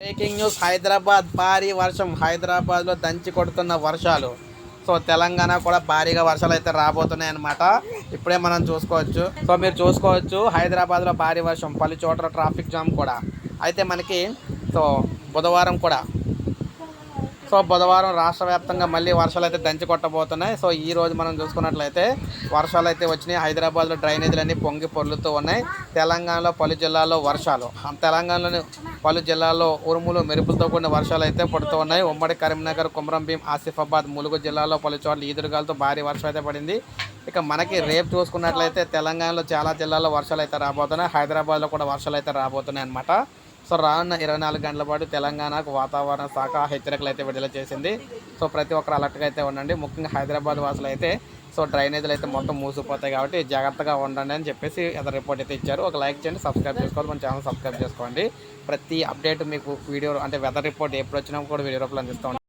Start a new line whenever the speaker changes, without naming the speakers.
Breaking news Hyderabad భారీ వర్షం. హైదరాబాద్లో దంచి కొడుతున్న వర్షాలు. సో తెలంగాణ కూడా భారీగా వర్షాలు అయితే రాబోతున్నాయి అనమాట ఇప్పుడే మనం చూసుకోవచ్చు. సో మీరు చూసుకోవచ్చు హైదరాబాద్లో భారీ వర్షం. పలు చోట్ల ట్రాఫిక్ జామ్ కూడా. అయితే మనకి సో బుధవారం కూడా సో బుధవారం రాష్ట్ర వ్యాప్తంగా మళ్ళీ వర్షాలు అయితే దంచి కొట్టబోతున్నాయి. సో ఈ రోజు మనం చూసుకున్నట్లయితే వర్షాలు అయితే వచ్చినాయి. హైదరాబాద్లో డ్రైనేజీలన్నీ పొంగి పొర్లుతూ ఉన్నాయి. తెలంగాణలో పలు జిల్లాల్లో వర్షాలు. తెలంగాణలోని పలు జిల్లాల్లో ఉరుములు మెరుపులతో కూడిన వర్షాలు అయితే పడుతూ ఉన్నాయి. ఉమ్మడి కరీంనగర్ కుమ్రం భీం ఆసిఫాబాద్ ములుగు జిల్లాలో పలు చోట్ల ఈదురుగాలతో భారీ వర్షం అయితే పడింది. ఇక మనకి రేపు చూసుకున్నట్లయితే తెలంగాణలో చాలా జిల్లాల్లో వర్షాలు అయితే రాబోతున్నాయి. హైదరాబాద్లో కూడా వర్షాలు అయితే రాబోతున్నాయి అనమాట సో రానున్న ఇరవై నాలుగు గంటల పాటు తెలంగాణకు వాతావరణ శాఖ హెచ్చరికలు అయితే విడుదల చేసింది. సో ప్రతి ఒక్కరు అలర్ట్గా అయితే ఉండండి. ముఖ్యంగా హైదరాబాద్ వాసులు అయితే సో డ్రైనేజీలు అయితే మొత్తం మూసిపోతాయి కాబట్టి జాగ్రత్తగా ఉండండి అని చెప్పేసి అతను రిపోర్ట్ అయితే ఇచ్చారు. ఒక లైక్ చేయండి సబ్స్క్రైబ్ చేసుకోవాలి. మన ఛానల్ సబ్స్క్రైబ్ చేసుకోండి. ప్రతి అప్డేట్ మీకు వీడియో అంటే వెదర్ రిపోర్ట్ ఎప్పుడు వచ్చినా కూడా వీడియో రూపంలో అందిస్తాం